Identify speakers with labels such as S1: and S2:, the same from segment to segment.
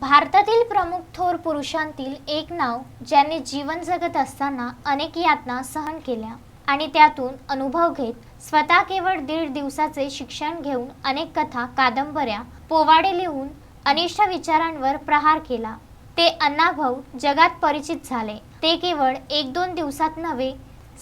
S1: भारतातील प्रमुख थोर पुरुषांतील एक नाव ज्यांनी जीवन जगत असताना अनेक यातना सहन केल्या आणि त्यातून अनुभव घेत स्वतः केवळ दीड दिवसाचे शिक्षण घेऊन अनेक कथा कादंबऱ्या पोवाडे लिहून अनिष्ट विचारांवर प्रहार केला. ते अण्णाभाऊ जगात परिचित झाले. ते केवळ एक दोन दिवसात नव्हे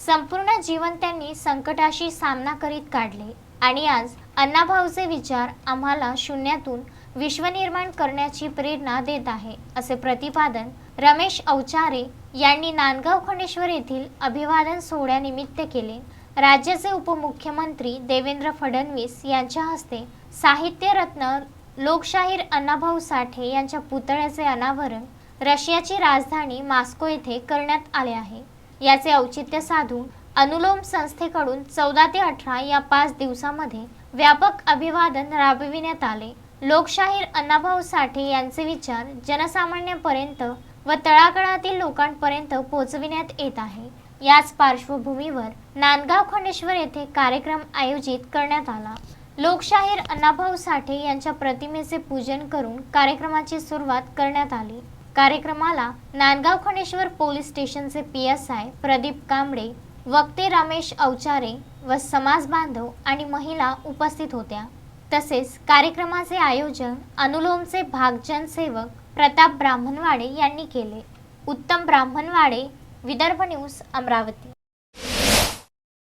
S1: संपूर्ण जीवन त्यांनी संकटाशी सामना करीत काढले. आणि आज अण्णाभाऊचे विचार आम्हाला शून्यातून विश्वनिर्माण करण्याची प्रेरणा देत आहे असे प्रतिपादन रमेश अवचारे यांनी नांदगाव खंडेश्वर येथील अभिवादन सोहळ्यानिमित्त केले. राज्याचे उपमुख्यमंत्री देवेंद्र फडणवीस यांच्या हस्ते साहित्यरत्न लोकशाहीर अण्णाभाऊ साठे यांच्या पुतळ्याचे अनावरण रशियाची राजधानी मॉस्को येथे करण्यात आले आहे. याचे औचित्य साधून अनुलोम संस्थेकडून चौदा ते अठरा या पाच दिवसामध्ये व्यापक अभिवादन राबविण्यात आले. लोकशाहीर अण्णाभाऊ साठे यांचे विचार जनसामान्यांपर्यंत व तळागाळातील लोकांपर्यंत पोहोचविण्यात येत आहे. याच पार्श्वभूमीवर नांदगाव खंडेश्वर येथे कार्यक्रम आयोजित करण्यात आला. लोकशाहीर अण्णाभाऊ साठे यांच्या प्रतिमेचे पूजन करून कार्यक्रमाची सुरुवात करण्यात आली. कार्यक्रमाला नांदगाव खंडेश्वर पोलीस स्टेशनचे P S I Pradeep Kamble वक्ते रमेश अवचारे व समाज बांधव आणि महिला उपस्थित होत्या. तसेच कार्यक्रमाचे आयोजन अनुलोमचे भागजन सेवक प्रताप ब्राह्मणवाडे यांनी केले. उत्तम ब्राह्मणवाडे विदर्भ न्यूज अमरावती.